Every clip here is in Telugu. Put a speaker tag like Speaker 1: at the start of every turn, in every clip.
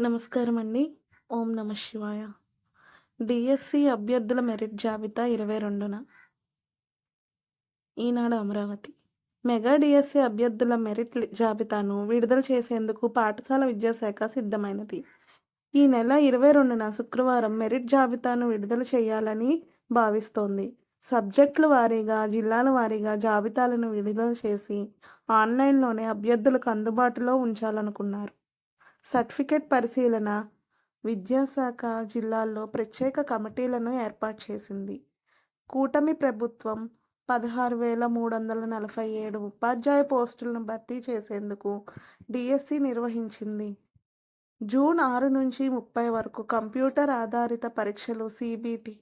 Speaker 1: నమస్కారం అండి. ఓం నమ శివాయ. డిఎస్సి అభ్యర్థుల మెరిట్ జాబితా ఇరవై రెండున ఈనాడు అమరావతి మెగా డిఎస్సి అభ్యర్థుల మెరిట్ జాబితాను విడుదల చేసేందుకు పాఠశాల విద్యాశాఖ సిద్ధమైనది. ఈ నెల ఇరవై రెండున శుక్రవారం మెరిట్ జాబితాను విడుదల చేయాలని భావిస్తోంది. సబ్జెక్టుల వారీగా, జిల్లాల వారీగా జాబితాలను విడుదల చేసి ఆన్లైన్లోనే అభ్యర్థులకు అందుబాటులో ఉంచాలనుకున్నారు. సర్టిఫికెట్ పరిశీలన విద్యాశాఖ జిల్లాల్లో ప్రత్యేక కమిటీలను ఏర్పాటు చేసింది. కూటమి ప్రభుత్వం పదహారు వేల మూడు వందల నలభై ఏడు ఉపాధ్యాయ పోస్టులను భర్తీ చేసేందుకు డిఎస్సి నిర్వహించింది. జూన్ ఆరు నుంచి ముప్పై వరకు కంప్యూటర్ ఆధారిత పరీక్షలు సిబిటి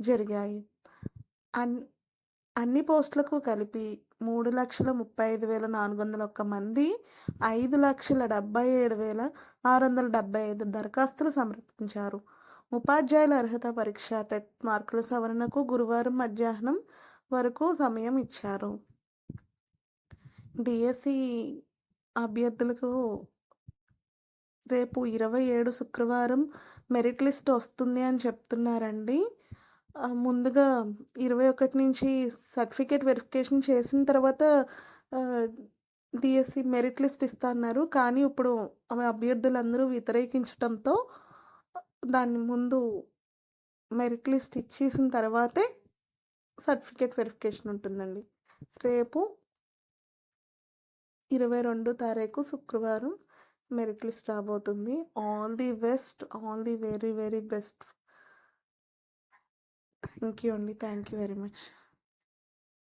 Speaker 1: జరిగాయి. అన్ అన్ని పోస్టులకు కలిపి మూడు లక్షల ముప్పై ఐదు వేల నాలుగు వందల ఒక్క మంది ఐదు లక్షల డెబ్బై ఏడు వేల ఆరు వందల డెబ్బై ఐదు దరఖాస్తులు సమర్పించారు. ఉపాధ్యాయుల అర్హత పరీక్ష టెట్ మార్కుల సవరణకు గురువారం మధ్యాహ్నం వరకు సమయం ఇచ్చారు. డిఎస్సి అభ్యర్థులకు రేపు ఇరవై ఏడు శుక్రవారం మెరిట్ లిస్ట్ వస్తుంది అని చెప్తున్నారండి. ముందుగా ఇరవై ఒకటి నుంచి సర్టిఫికేట్ వెరిఫికేషన్ చేసిన తర్వాత డిఎస్సి మెరిట్ లిస్ట్ ఇస్తా అన్నారు. కానీ ఇప్పుడు ఆమె అభ్యర్థులందరూ వ్యతిరేకించడంతో దాన్ని ముందు మెరిట్ లిస్ట్ ఇచ్చేసిన తర్వాతే సర్టిఫికేట్ వెరిఫికేషన్ ఉంటుందండి. రేపు ఇరవై రెండు తారీఖు శుక్రవారం మెరిట్ లిస్ట్ రాబోతుంది. All the best all the very very best thank you only thank you very much.